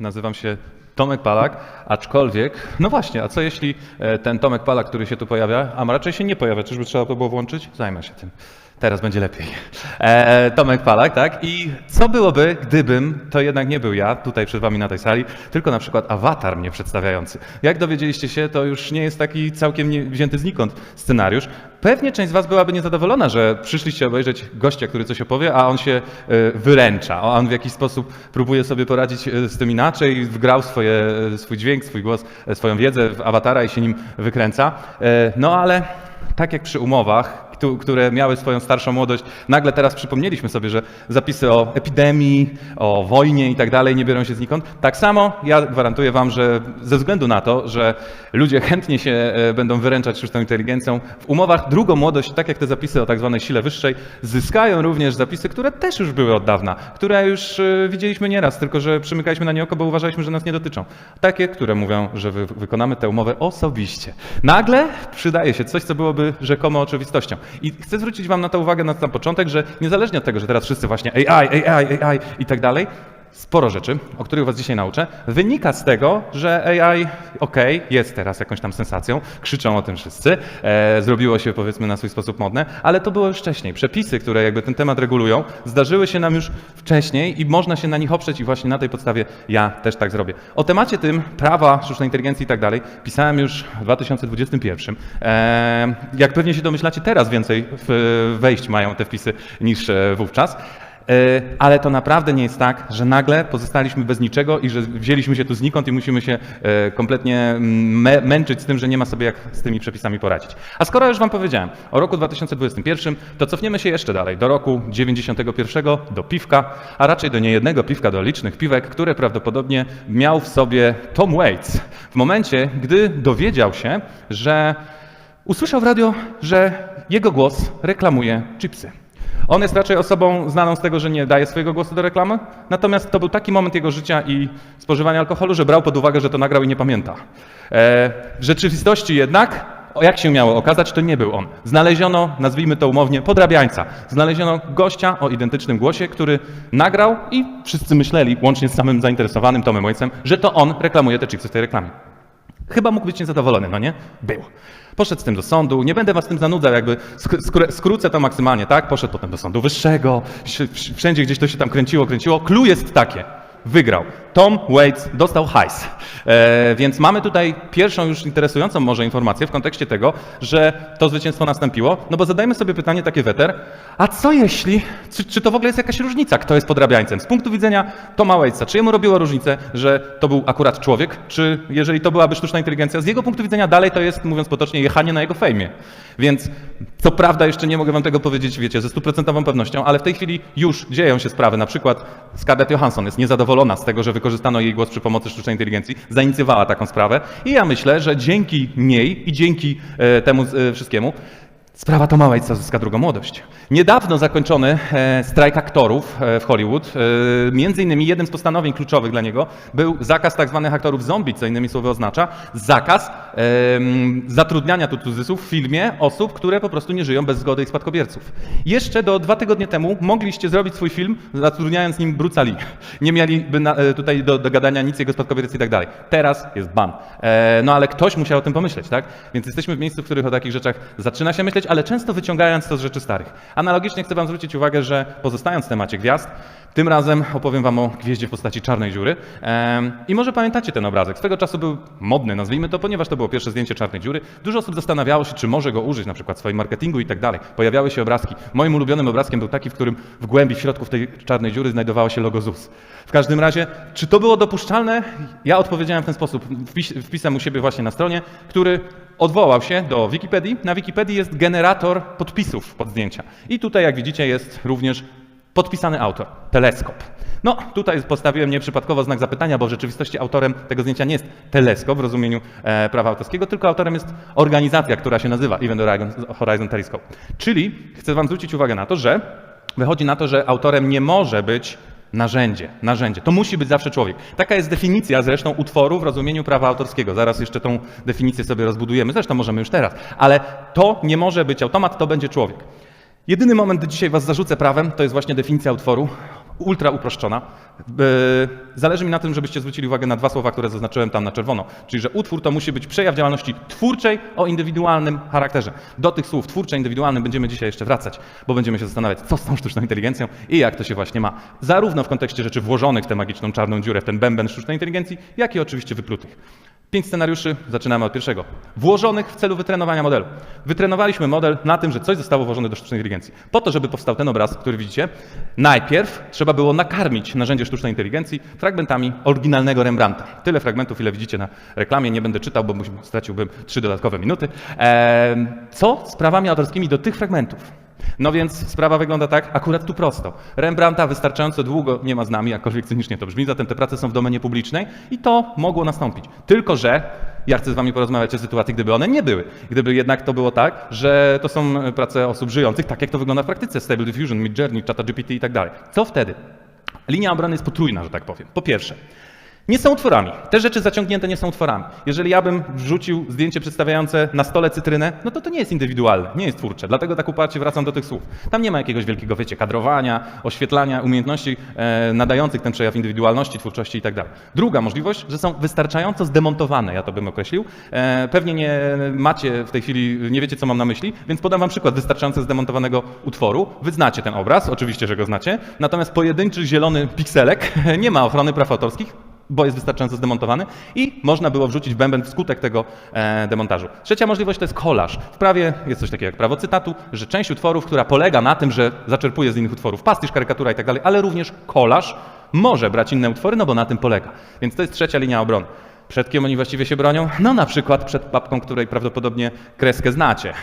Nazywam się Tomek Palak, aczkolwiek, no właśnie, a co jeśli e, ten Tomek Palak, który się tu pojawia, a raczej się nie pojawia, czyżby trzeba to było włączyć? Zajmę się tym. Teraz będzie lepiej. E, Tomek Palak, tak? I co byłoby, gdybym to jednak nie był ja tutaj przed wami na tej sali, tylko na przykład awatar mnie przedstawiający. Jak dowiedzieliście się, to już nie jest taki całkiem wzięty znikąd scenariusz. Pewnie część z was byłaby niezadowolona, że przyszliście obejrzeć gościa, który coś opowie, a on się e, wyręcza. On w jakiś sposób próbuje sobie poradzić e, z tym inaczej, wgrał swoje, e, swój dźwięk, swój głos, swoją wiedzę w awatara i się nim wykręca. No ale tak jak przy umowach, które miały swoją starszą młodość, nagle teraz przypomnieliśmy sobie, że zapisy o epidemii, o wojnie i tak dalej nie biorą się znikąd. Tak samo ja gwarantuję wam, że ze względu na to, że ludzie chętnie się e, będą wyręczać sztuczną inteligencją, w umowach drugą młodość, tak jak te zapisy o tak zwanej sile wyższej, zyskają również zapisy, które też już były od dawna, które już e, widzieliśmy nieraz, tylko że przymykaliśmy na nie oko, bo uważaliśmy, że nas nie dotyczą. Takie, które mówią, że wy, wykonamy tę umowę osobiście. Nagle przydaje się coś, co byłoby rzekomo oczywistością. I chcę zwrócić wam na to uwagę na sam początek, że niezależnie od tego, że teraz wszyscy właśnie AI, AI, AI i tak dalej, sporo rzeczy, o których was dzisiaj nauczę, wynika z tego, że AI, okej, jest teraz jakąś tam sensacją, krzyczą o tym wszyscy, e, zrobiło się powiedzmy na swój sposób modne, ale to było już wcześniej. Przepisy, które jakby ten temat regulują, zdarzyły się nam już wcześniej i można się na nich oprzeć i właśnie na tej podstawie ja też tak zrobię. O temacie tym prawa, sztucznej inteligencji i tak dalej pisałem już w 2021. E, jak pewnie się domyślacie, teraz więcej wejść mają te wpisy niż e, wówczas. E, Ale to naprawdę nie jest tak, że nagle pozostaliśmy bez niczego i że wzięliśmy się tu znikąd i musimy się e, kompletnie mm, mę- męczyć z tym, że nie ma sobie jak z tymi przepisami poradzić. A skoro już Wam powiedziałem o roku 2021, to cofniemy się jeszcze dalej, do roku 91, do piwka, a raczej do niejednego piwka, do licznych piwek, które prawdopodobnie miał w sobie Tom Waits w momencie, gdy dowiedział się, że usłyszał w radio, że jego głos reklamuje chipsy. On jest raczej osobą znaną z tego, że nie daje swojego głosu do reklamy, natomiast to był taki moment jego życia i spożywania alkoholu, że brał pod uwagę, że to nagrał i nie pamięta. E, w rzeczywistości jednak, jak się miało okazać, to nie był on. Znaleziono, nazwijmy to umownie, podrabiańca. Znaleziono gościa o identycznym głosie, który nagrał i wszyscy myśleli, łącznie z samym zainteresowanym Tomem Ojcem, że to on reklamuje te chipsy w tej reklamie. Chyba mógł być niezadowolony, no nie? Był. Poszedł z tym do sądu, nie będę was tym zanudzał, jakby sk- skró- skrócę to maksymalnie, tak? Poszedł potem do sądu wyższego, wszędzie gdzieś to się tam kręciło, kręciło. Clue jest takie. Wygrał. Tom Waits dostał hajs. E, więc mamy tutaj pierwszą już interesującą może informację w kontekście tego, że to zwycięstwo nastąpiło. No bo zadajmy sobie pytanie takie weter, a co jeśli, czy, czy to w ogóle jest jakaś różnica, kto jest podrabiańcem? Z punktu widzenia Toma Waitsa, czy jemu robiło różnicę, że to był akurat człowiek, czy jeżeli to byłaby sztuczna inteligencja, z jego punktu widzenia dalej to jest, mówiąc potocznie, jechanie na jego fejmie. Więc co prawda jeszcze nie mogę wam tego powiedzieć, wiecie, ze stuprocentową pewnością, ale w tej chwili już dzieją się sprawy. Na przykład Scarlett Johansson jest niezadowolona z tego, że wykorzystano jej głos przy pomocy sztucznej inteligencji, zainicjowała taką sprawę i ja myślę, że dzięki niej i dzięki e, temu e, wszystkiemu Sprawa Toma Waitsa zyska drugą młodość. Niedawno zakończony e, strajk aktorów e, w Hollywood, e, między innymi jednym z postanowień kluczowych dla niego był zakaz tak zwanych aktorów zombie, co innymi słowy oznacza zakaz zatrudniania tu cudzysłów w filmie osób, które po prostu nie żyją bez zgody ich spadkobierców. Jeszcze do dwa tygodnie temu mogliście zrobić swój film zatrudniając nim Bruce'a Lee. Nie mieliby tutaj do, do gadania nic jego spadkobiercy i tak dalej. Teraz jest ban. No ale ktoś musiał o tym pomyśleć, tak? Więc jesteśmy w miejscu, w których o takich rzeczach zaczyna się myśleć, ale często wyciągając to z rzeczy starych. Analogicznie chcę Wam zwrócić uwagę, że pozostając w temacie gwiazd, tym razem opowiem Wam o gwieździe w postaci czarnej dziury. I może pamiętacie ten obrazek. Swego czasu był modny, nazwijmy to, ponieważ to było pierwsze zdjęcie czarnej dziury. Dużo osób zastanawiało się, czy może go użyć, na przykład w swoim marketingu i tak dalej. Pojawiały się obrazki. Moim ulubionym obrazkiem był taki, w którym w głębi, w środku tej czarnej dziury znajdowało się logo ZUS. W każdym razie, czy to było dopuszczalne? Ja odpowiedziałem w ten sposób. Wpis, wpisem u siebie właśnie na stronie, który odwołał się do Wikipedii. Na Wikipedii jest generator podpisów pod zdjęcia. I tutaj, jak widzicie, jest również podpisany autor, teleskop. No, tutaj postawiłem nieprzypadkowo znak zapytania, bo w rzeczywistości autorem tego zdjęcia nie jest teleskop w rozumieniu e, prawa autorskiego, tylko autorem jest organizacja, która się nazywa Event Horizon, Telescope. Czyli chcę Wam zwrócić uwagę na to, że wychodzi na to, że autorem nie może być Narzędzie, narzędzie. To musi być zawsze człowiek. Taka jest definicja zresztą utworu w rozumieniu prawa autorskiego. Zaraz jeszcze tą definicję sobie rozbudujemy. Zresztą możemy już teraz. Ale to nie może być automat, to będzie człowiek. Jedyny moment, gdy dzisiaj was zarzucę prawem, to jest właśnie definicja utworu. Ultra uproszczona. Yy, Zależy mi na tym, żebyście zwrócili uwagę na dwa słowa, które zaznaczyłem tam na czerwono. Czyli, że utwór to musi być przejaw działalności twórczej o indywidualnym charakterze. Do tych słów twórcze, indywidualnym będziemy dzisiaj jeszcze wracać, bo będziemy się zastanawiać, co z tą sztuczną inteligencją i jak to się właśnie ma. Zarówno w kontekście rzeczy włożonych w tę magiczną czarną dziurę, w ten bęben sztucznej inteligencji, jak i oczywiście wyplutych. Pięć scenariuszy, zaczynamy od pierwszego. Włożonych w celu wytrenowania modelu. Wytrenowaliśmy model na tym, że coś zostało włożone do sztucznej inteligencji. Po to, żeby powstał ten obraz, który widzicie, najpierw trzeba było nakarmić narzędzie sztucznej inteligencji fragmentami oryginalnego Rembrandta. Tyle fragmentów, ile widzicie na reklamie, nie będę czytał, bo straciłbym trzy dodatkowe minuty. Ehm, Co z prawami autorskimi do tych fragmentów? No więc sprawa wygląda tak, akurat tu prosto. Rembrandta wystarczająco długo nie ma z nami, jakkolwiek cynicznie to brzmi, zatem te prace są w domenie publicznej i to mogło nastąpić. Tylko, że ja chcę z wami porozmawiać o sytuacji, gdyby one nie były. Gdyby jednak to było tak, że to są prace osób żyjących, tak jak to wygląda w praktyce, Stable Diffusion, Midjourney, ChatGPT i tak dalej. Co wtedy? Linia obrony jest potrójna, że tak powiem. Po pierwsze, nie są utworami. Te rzeczy zaciągnięte nie są utworami. Jeżeli ja bym wrzucił zdjęcie przedstawiające na stole cytrynę, no to to nie jest indywidualne, nie jest twórcze. Dlatego tak uparcie wracam do tych słów. Tam nie ma jakiegoś wielkiego, wiecie, kadrowania, oświetlania, umiejętności e, nadających ten przejaw indywidualności, twórczości i tak. Druga możliwość, że są wystarczająco zdemontowane, ja to bym określił. E, pewnie nie macie w tej chwili, nie wiecie co mam na myśli, więc podam wam przykład wystarczająco zdemontowanego utworu. Wy znacie ten obraz, oczywiście, że go znacie, natomiast pojedynczy zielony pikselek nie ma ochrony praw autorskich, bo jest wystarczająco zdemontowany i można było wrzucić bęben wskutek tego e, demontażu. Trzecia możliwość to jest kolaż. W prawie jest coś takiego jak prawo cytatu, że część utworów, która polega na tym, że zaczerpuje z innych utworów pastisz, karykatura i tak dalej, ale również kolaż może brać inne utwory, no bo na tym polega. Więc to jest trzecia linia obrony. Przed kim oni właściwie się bronią? No na przykład przed papką, której prawdopodobnie kreskę znacie.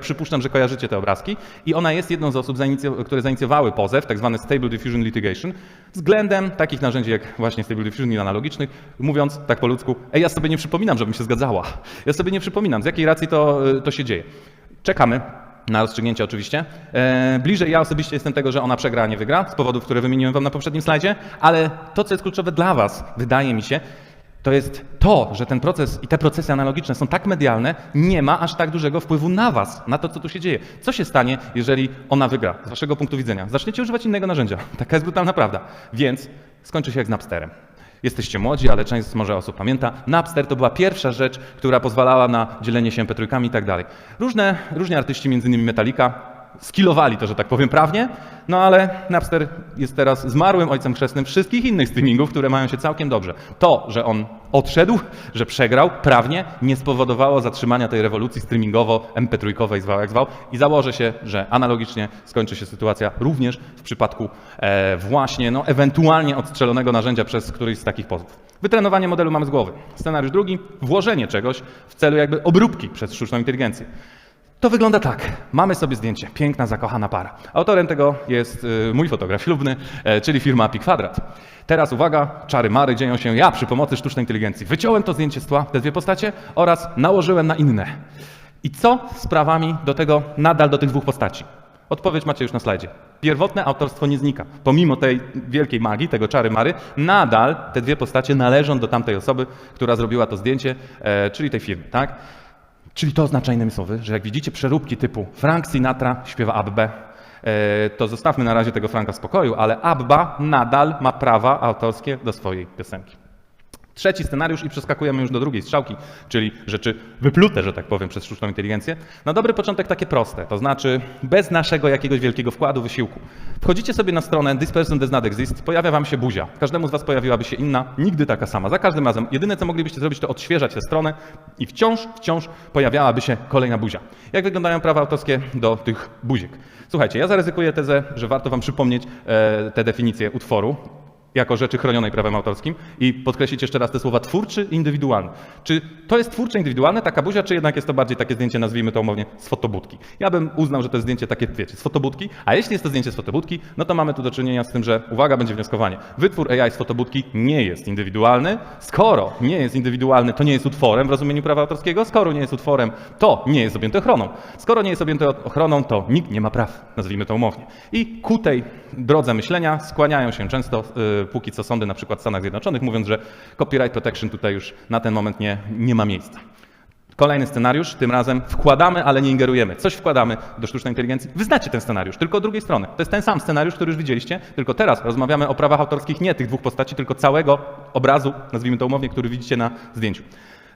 Przypuszczam, że kojarzycie te obrazki i ona jest jedną z osób, które zainicjowały pozew, tak zwany Stable Diffusion Litigation, względem takich narzędzi jak właśnie Stable Diffusion i analogicznych, mówiąc tak po ludzku, ej, ja sobie nie przypominam, żebym się zgadzała. Ja sobie nie przypominam, z jakiej racji to, to się dzieje. Czekamy na rozstrzygnięcie oczywiście. E, bliżej ja osobiście jestem tego, że ona przegra, a nie wygra, z powodów, które wymieniłem wam na poprzednim slajdzie, ale to, co jest kluczowe dla was, wydaje mi się, to jest to, że ten proces i te procesy analogiczne są tak medialne, nie ma aż tak dużego wpływu na was, na to, co tu się dzieje. Co się stanie, jeżeli ona wygra, z waszego punktu widzenia? Zaczniecie używać innego narzędzia. Taka jest brutalna prawda. Więc skończy się jak z Napsterem. Jesteście młodzi, ale część może osób pamięta. Napster to była pierwsza rzecz, która pozwalała na dzielenie się mp i tak dalej. Różne, różni artyści, między innymi Metallica, skilowali to, że tak powiem, prawnie, no ale Napster jest teraz zmarłym ojcem chrzestnym wszystkich innych streamingów, które mają się całkiem dobrze. To, że on odszedł, że przegrał prawnie, nie spowodowało zatrzymania tej rewolucji streamingowo-mp3-kowej, zwał jak zwał i założę się, że analogicznie skończy się sytuacja również w przypadku e, właśnie, no ewentualnie odstrzelonego narzędzia przez któryś z takich pozwów. Wytrenowanie modelu mamy z głowy. Scenariusz drugi, włożenie czegoś w celu jakby obróbki przez sztuczną inteligencję. To wygląda tak. Mamy sobie zdjęcie. Piękna, zakochana para. Autorem tego jest y, mój fotograf ślubny, e, czyli firma Pi Kwadrat. Teraz uwaga, czary mary dzieją się ja przy pomocy sztucznej inteligencji. Wyciąłem to zdjęcie z tła, te dwie postacie oraz nałożyłem na inne. I co z prawami do tego, nadal do tych dwóch postaci? Odpowiedź macie już na slajdzie. Pierwotne autorstwo nie znika. Pomimo tej wielkiej magii, tego czary mary, nadal te dwie postacie należą do tamtej osoby, która zrobiła to zdjęcie, e, czyli tej firmy, tak? Czyli to oznacza innymi słowy, że jak widzicie przeróbki typu Frank Sinatra śpiewa Abbę, e, to zostawmy na razie tego Franka w spokoju, ale Abba nadal ma prawa autorskie do swojej piosenki. Trzeci scenariusz i przeskakujemy już do drugiej strzałki, czyli rzeczy wyplute, że tak powiem, przez sztuczną inteligencję. Na dobry początek takie proste, to znaczy bez naszego jakiegoś wielkiego wkładu, wysiłku. Wchodzicie sobie na stronę This person does not exist, pojawia wam się buzia. Każdemu z was pojawiłaby się inna, nigdy taka sama. Za każdym razem jedyne, co moglibyście zrobić, to odświeżać tę stronę i wciąż, wciąż pojawiałaby się kolejna buzia. Jak wyglądają prawa autorskie do tych buziek? Słuchajcie, ja zaryzykuję tezę, że warto wam przypomnieć e, tę definicję utworu jako rzeczy chronionej prawem autorskim i podkreślić jeszcze raz te słowa twórczy i indywidualny. Czy to jest twórcze, indywidualne, taka buzia, czy jednak jest to bardziej takie zdjęcie, nazwijmy to umownie, z fotobudki? Ja bym uznał, że to jest zdjęcie takie, wiecie, z fotobudki, a jeśli jest to zdjęcie z fotobudki, no to mamy tu do czynienia z tym, że, uwaga, będzie wnioskowanie, wytwór AI z fotobudki nie jest indywidualny, skoro nie jest indywidualny, to nie jest utworem w rozumieniu prawa autorskiego, skoro nie jest utworem, to nie jest objęty ochroną. Skoro nie jest objęty ochroną, to nikt nie ma praw, nazwijmy to umownie. I ku tej drodze myślenia skłaniają się często y, póki co sądy na przykład w Stanach Zjednoczonych, mówiąc, że copyright protection tutaj już na ten moment nie, nie ma miejsca. Kolejny scenariusz, tym razem wkładamy, ale nie ingerujemy. Coś wkładamy do sztucznej inteligencji. Wy znacie ten scenariusz, tylko od drugiej strony. To jest ten sam scenariusz, który już widzieliście, tylko teraz rozmawiamy o prawach autorskich nie tych dwóch postaci, tylko całego obrazu, nazwijmy to umownie, który widzicie na zdjęciu.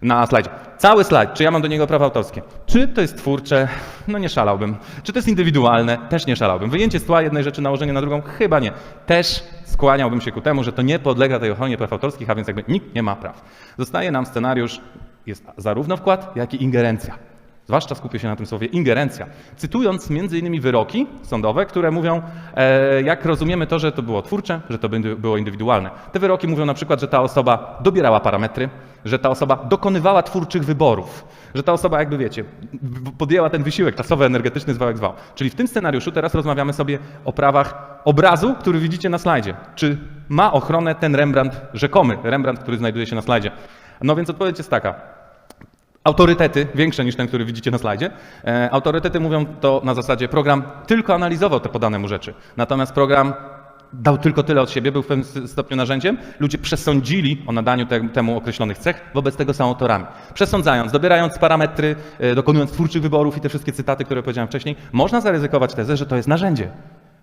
Na slajdzie. Cały slajd, czy ja mam do niego prawa autorskie? Czy to jest twórcze? No nie szalałbym. Czy to jest indywidualne? Też nie szalałbym. Wyjęcie z tła jednej rzeczy, nałożenie na drugą? Chyba nie. Też skłaniałbym się ku temu, że to nie podlega tej ochronie praw autorskich, a więc jakby nikt nie ma praw. Zostaje nam scenariusz, jest zarówno wkład, jak i ingerencja. Zwłaszcza skupię się na tym słowie ingerencja. Cytując między innymi wyroki sądowe, które mówią, e, jak rozumiemy to, że to było twórcze, że to było indywidualne. Te wyroki mówią na przykład, że ta osoba dobierała parametry, że ta osoba dokonywała twórczych wyborów, że ta osoba, jakby wiecie, podjęła ten wysiłek czasowy, energetyczny, zwał jak zwał. Czyli w tym scenariuszu teraz rozmawiamy sobie o prawach obrazu, który widzicie na slajdzie. Czy ma ochronę ten Rembrandt, rzekomy Rembrandt, który znajduje się na slajdzie? No więc odpowiedź jest taka. Autorytety, większe niż ten, który widzicie na slajdzie, e, autorytety mówią to na zasadzie program tylko analizował te podane mu rzeczy, natomiast program dał tylko tyle od siebie, był w pewnym stopniu narzędziem, ludzie przesądzili o nadaniu te, temu określonych cech, wobec tego są autorami. Przesądzając, dobierając parametry, e, dokonując twórczych wyborów i te wszystkie cytaty, które powiedziałem wcześniej, można zaryzykować tezę, że to jest narzędzie.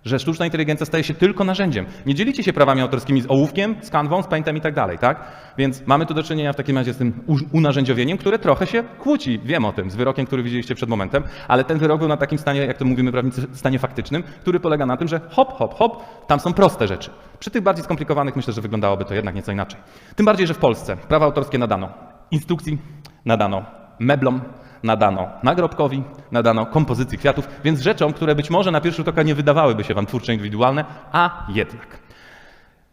Że sztuczna inteligencja staje się tylko narzędziem. Nie dzielicie się prawami autorskimi z ołówkiem, z kanwą, z paintem i tak dalej, tak? Więc mamy tu do czynienia w takim razie z tym unarzędziowieniem, które trochę się kłóci, wiem o tym, z wyrokiem, który widzieliście przed momentem, ale ten wyrok był na takim stanie, jak to mówimy prawnicy, stanie faktycznym, który polega na tym, że hop, hop, hop, tam są proste rzeczy. Przy tych bardziej skomplikowanych myślę, że wyglądałoby to jednak nieco inaczej. Tym bardziej, że w Polsce prawa autorskie nadano instrukcji, nadano meblom, nadano nagrobkowi, nadano kompozycji kwiatów, więc rzeczom, które być może na pierwszy rzut oka nie wydawałyby się wam twórcze indywidualne, a jednak.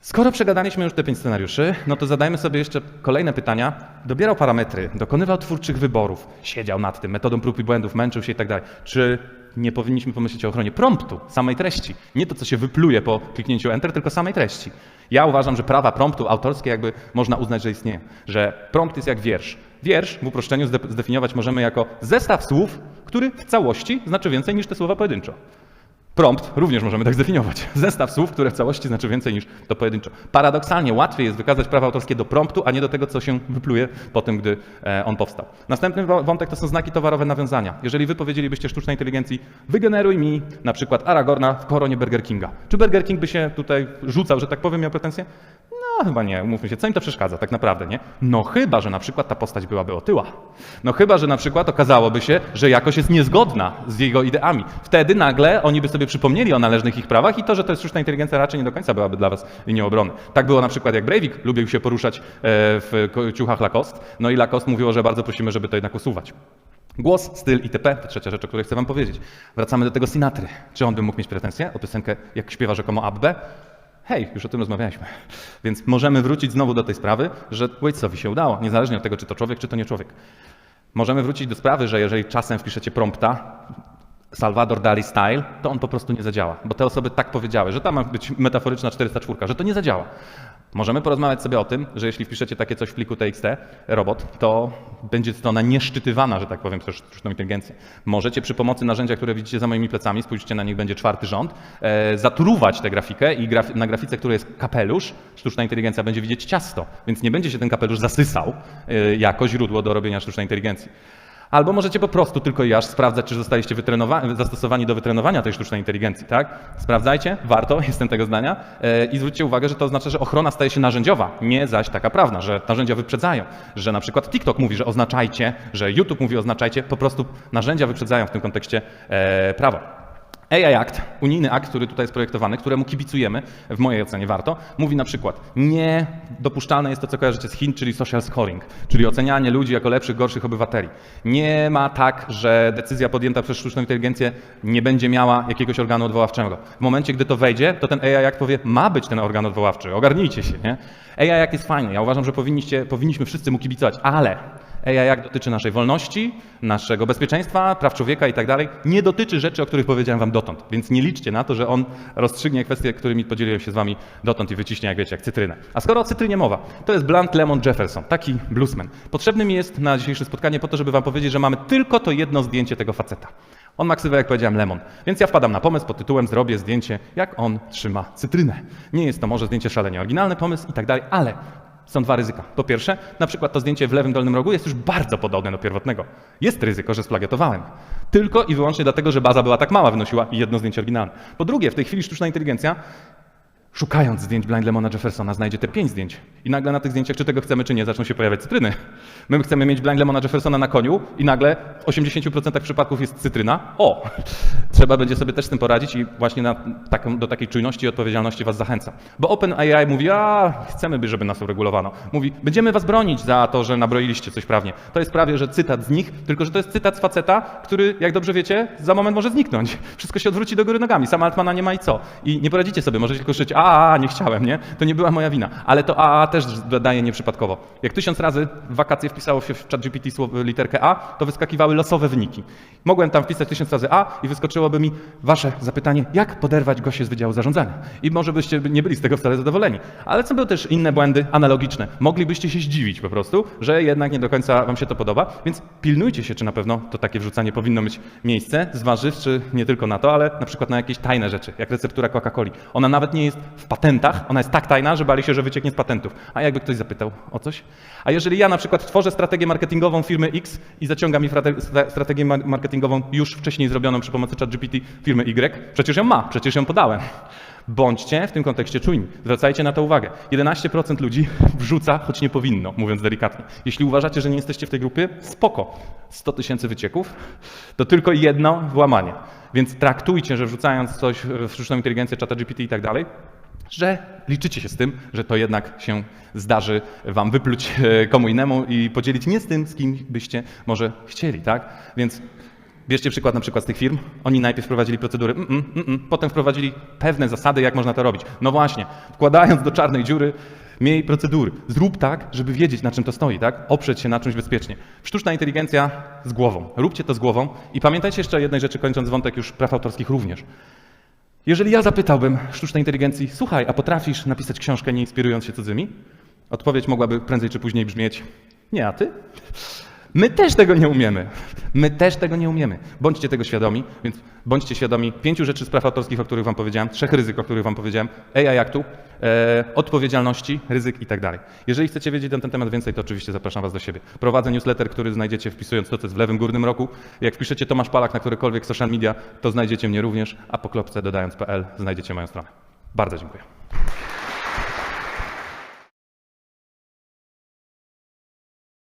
Skoro przegadaliśmy już te pięć scenariuszy, no to zadajmy sobie jeszcze kolejne pytania. Dobierał parametry, dokonywał twórczych wyborów, siedział nad tym, metodą prób i błędów, męczył się i tak dalej. Czy nie powinniśmy pomyśleć o ochronie promptu, samej treści? Nie to, co się wypluje po kliknięciu Enter, tylko samej treści. Ja uważam, że prawa promptu autorskie jakby można uznać, że istnieje. Że prompt jest jak wiersz. Wiersz w uproszczeniu zde- zdefiniować możemy jako zestaw słów, który w całości znaczy więcej niż te słowa pojedynczo. Prompt również możemy tak zdefiniować. Zestaw słów, które w całości znaczy więcej niż to pojedynczo. Paradoksalnie łatwiej jest wykazać prawa autorskie do promptu, a nie do tego, co się wypluje po tym, gdy e, on powstał. Następny wątek to są znaki towarowe nawiązania. Jeżeli wy powiedzielibyście sztucznej inteligencji, wygeneruj mi na przykład Aragorna w koronie Burger Kinga. Czy Burger King by się tutaj rzucał, że tak powiem, miał pretensje? No chyba nie, umówmy się, co im to przeszkadza tak naprawdę, nie? No chyba, że na przykład ta postać byłaby otyła. No chyba, że na przykład okazałoby się, że jakoś jest niezgodna z jego ideami. Wtedy nagle oni by sobie przypomnieli o należnych ich prawach i to, że to jest sztuczna inteligencja raczej nie do końca byłaby dla was linią obrony. Tak było na przykład jak Breivik lubił się poruszać e, w ciuchach Lacoste, no i Lacoste mówiło, że bardzo prosimy, żeby to jednak usuwać. Głos, styl itp. To trzecia rzecz, o której chcę wam powiedzieć. Wracamy do tego Sinatry. Czy on by mógł mieć pretensje o piosenkę, jak śpiewa rzekomo Abbe? Hej, już o tym rozmawialiśmy. Więc możemy wrócić znowu do tej sprawy, że Waitesowi się udało, niezależnie od tego, czy to człowiek, czy to nie człowiek. Możemy wrócić do sprawy, że jeżeli czasem wpiszecie prompta Salvador Dali style, to on po prostu nie zadziała, bo te osoby tak powiedziały, że tam ma być metaforyczna 404, że to nie zadziała. Możemy porozmawiać sobie o tym, że jeśli wpiszecie takie coś w pliku TXT, robot, to będzie strona nieszczytywana, że tak powiem, przez sztuczną inteligencję. Możecie przy pomocy narzędzia, które widzicie za moimi plecami, spójrzcie na nich, będzie czwarty rząd, e, zatruwać tę grafikę i graf na grafice, która jest kapelusz, sztuczna inteligencja będzie widzieć ciasto, więc nie będzie się ten kapelusz zasysał e, jako źródło do robienia sztucznej inteligencji. Albo możecie po prostu tylko i aż sprawdzać, czy zostaliście zastosowani do wytrenowania tej sztucznej inteligencji, tak? Sprawdzajcie, warto, jestem tego zdania. E, I zwróćcie uwagę, że to oznacza, że ochrona staje się narzędziowa, nie zaś taka prawna, że narzędzia wyprzedzają, że na przykład TikTok mówi, że oznaczajcie, że YouTube mówi oznaczajcie, po prostu narzędzia wyprzedzają w tym kontekście e, prawo. AI Act, unijny akt, który tutaj jest projektowany, któremu kibicujemy, w mojej ocenie warto, mówi na przykład, nie dopuszczalne jest to, co kojarzycie z Chin, czyli social scoring, czyli ocenianie ludzi jako lepszych, gorszych obywateli. Nie ma tak, że decyzja podjęta przez sztuczną inteligencję nie będzie miała jakiegoś organu odwoławczego. W momencie, gdy to wejdzie, to ten AI Act powie, ma być ten organ odwoławczy, ogarnijcie się, nie? AI Act jest fajny, ja uważam, że powinniście, powinniśmy wszyscy mu kibicować, ale AI jak dotyczy naszej wolności, naszego bezpieczeństwa, praw człowieka i tak dalej, nie dotyczy rzeczy, o których powiedziałem wam dotąd. Więc nie liczcie na to, że on rozstrzygnie kwestie, którymi podzieliłem się z wami dotąd i wyciśnie, jak wiecie, jak cytrynę. A skoro o cytrynie mowa, to jest Blunt Lemon Jefferson, taki bluesman. Potrzebny mi jest na dzisiejsze spotkanie po to, żeby wam powiedzieć, że mamy tylko to jedno zdjęcie tego faceta. On ma jak powiedziałem, lemon. Więc ja wpadam na pomysł pod tytułem zrobię zdjęcie, jak on trzyma cytrynę. Nie jest to może zdjęcie szalenie oryginalny pomysł i tak dalej, ale Są dwa ryzyka. Po pierwsze, na przykład to zdjęcie w lewym dolnym rogu jest już bardzo podobne do pierwotnego. Jest ryzyko, że splagiatowałem. Tylko i wyłącznie dlatego, że baza była tak mała, wynosiła jedno zdjęcie oryginalne. Po drugie, w tej chwili sztuczna inteligencja szukając zdjęć Blind Lemona Jeffersona, znajdzie te pięć zdjęć. I nagle na tych zdjęciach, czy tego chcemy, czy nie, zaczną się pojawiać cytryny. My chcemy mieć Blind Lemona Jeffersona na koniu i nagle w 80% przypadków jest cytryna. O! Trzeba będzie sobie też z tym poradzić i właśnie do takiej czujności i odpowiedzialności was zachęcam. Bo OpenAI mówi, a chcemy, by, żeby nas uregulowano. Mówi, będziemy was bronić za to, że nabroiliście coś prawnie. To jest prawie, że cytat z nich, tylko że to jest cytat z faceta, który, jak dobrze wiecie, za moment może zniknąć. Wszystko się odwróci do góry nogami. Sama Altmana nie ma i co. I nie poradzicie sobie, możecie tylko krzyczeć, a, a, nie chciałem, nie? To nie była moja wina. Ale to a, też dodaje nieprzypadkowo. Jak tysiąc razy w wakacje wpisało się w ChatGPT literkę a, to wyskakiwały losowe wyniki. Mogłem tam wpisać tysiąc razy a i wyskoczyłoby mi wasze zapytanie, jak poderwać goście z Wydziału Zarządzania. I może byście nie byli z tego wcale zadowoleni. Ale są były też inne błędy analogiczne. Moglibyście się zdziwić po prostu, że jednak nie do końca wam się to podoba, więc pilnujcie się, czy na pewno to takie wrzucanie powinno mieć miejsce, zważywszy nie tylko na to, ale na przykład na jakieś tajne rzeczy, jak receptura Coca-Coli. Ona nawet nie jest w patentach, ona jest tak tajna, że bali się, że wycieknie z patentów. A jakby ktoś zapytał o coś? A jeżeli ja na przykład tworzę strategię marketingową firmy X i zaciąga mi strategię mar- marketingową już wcześniej zrobioną przy pomocy ChatGPT firmy Y, przecież ją ma, przecież ją podałem. Bądźcie w tym kontekście czujni. Zwracajcie na to uwagę. 11% ludzi wrzuca, choć nie powinno, mówiąc delikatnie. Jeśli uważacie, że nie jesteście w tej grupie, spoko. 100 tysięcy wycieków to tylko jedno włamanie. Więc traktujcie, że wrzucając coś w sztuczną inteligencję, czata GPT i tak dalej, że liczycie się z tym, że to jednak się zdarzy wam wypluć e, komu innemu i podzielić nie z tym, z kim byście może chcieli, tak? Więc bierzcie przykład na przykład z tych firm. Oni najpierw wprowadzili procedury, mm, mm, mm, mm, potem wprowadzili pewne zasady, jak można to robić. No właśnie, wkładając do czarnej dziury miej procedury. Zrób tak, żeby wiedzieć, na czym to stoi, tak? Oprzeć się na czymś bezpiecznie. Sztuczna inteligencja z głową. Róbcie to z głową i pamiętajcie jeszcze o jednej rzeczy, kończąc wątek już praw autorskich również. Jeżeli ja zapytałbym sztucznej inteligencji, słuchaj, a potrafisz napisać książkę nie inspirując się cudzymi? Odpowiedź mogłaby prędzej czy później brzmieć, nie, a ty? My też tego nie umiemy. My też tego nie umiemy. Bądźcie tego świadomi, więc bądźcie świadomi pięciu rzeczy z praw autorskich, o których wam powiedziałem, trzech ryzyk, o których wam powiedziałem, AI Actu, e, odpowiedzialności, ryzyk i tak dalej. Jeżeli chcecie wiedzieć na ten temat więcej, to oczywiście zapraszam was do siebie. Prowadzę newsletter, który znajdziecie wpisując to, co jest w lewym górnym roku. Jak wpiszecie Tomasz Palak na którekolwiek social media, to znajdziecie mnie również, a po klopce dodając.pl znajdziecie moją stronę. Bardzo dziękuję.